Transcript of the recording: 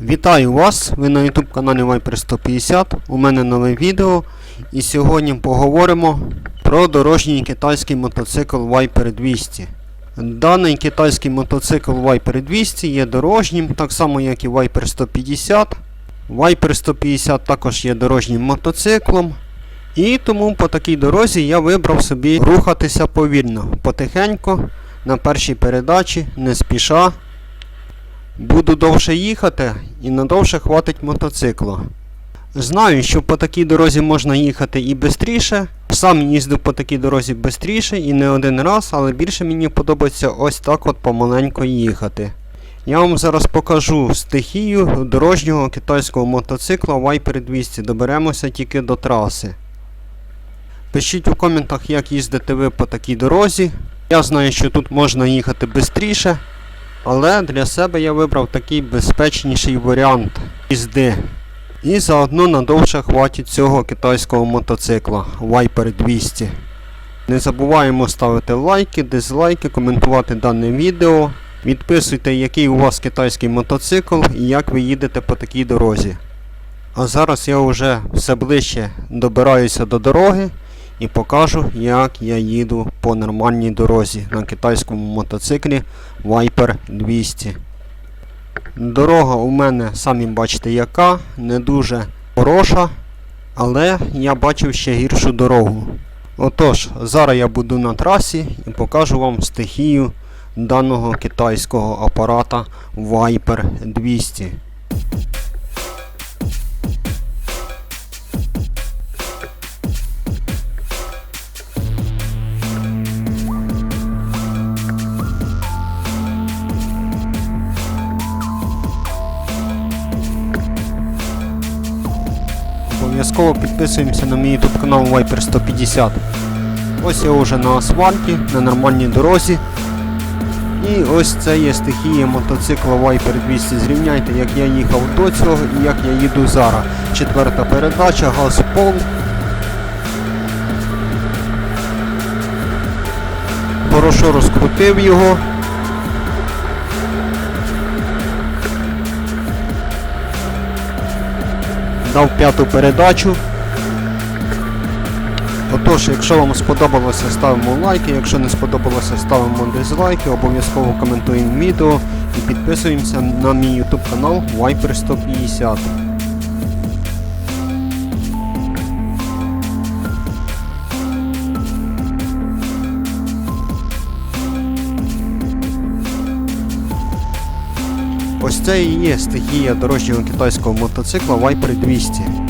Вітаю вас! Ви на YouTube каналі Viper 150. У мене нове відео. І сьогодні поговоримо про дорожній китайський мотоцикл Viper 200. Даний китайський мотоцикл Viper 200 є дорожнім, так само як і Viper 150. Viper 150 також є дорожнім мотоциклом. І тому по такій дорозі я вибрав собі рухатися повільно, потихеньку, на першій передачі, не спіша. Буду довше їхати і надовше хватить мотоциклу. Знаю, що по такій дорозі можна їхати і швидше. Сам їздив по такій дорозі швидше і не один раз, але більше мені подобається ось так от помаленько їхати. Я вам зараз покажу стихію дорожнього китайського мотоцикла Viper 200. Доберемося тільки до траси. Пишіть у коментах, як їздите ви по такій дорозі. Я знаю, що тут можна їхати швидше. Але для себе я вибрав такий безпечніший варіант їзди. І заодно надовше хватить цього китайського мотоцикла Viper 200. Не забуваємо ставити лайки, дизлайки, коментувати дане відео. Відписуйте, який у вас китайський мотоцикл і як ви їдете по такій дорозі. А зараз я вже все ближче добираюся до дороги і покажу, як я їду по нормальній дорозі на китайському мотоциклі Viper 200. Дорога у мене, самі бачите, яка, не дуже хороша, але я бачив ще гіршу дорогу. Отож, зараз я буду на трасі і покажу вам стихію даного китайського апарата Viper 200. Обов'язково підписуємося на мій YouTube канал Viper 150. Ось я вже на асфальті, на нормальній дорозі. І ось це є стихія мотоцикла Viper 200. Зрівняйте, як я їхав до цього і як я їду зараз. Четверта передача, газ пол. Хорошо розкрутив його. Дав п'яту передачу. Отож, якщо вам сподобалося, ставимо лайки, якщо не сподобалося, ставимо дизлайки, обов'язково коментуємо відео і підписуємося на мій YouTube канал Viper 150. Ось це і є стихія дорожнього китайського мотоцикла Viper 200.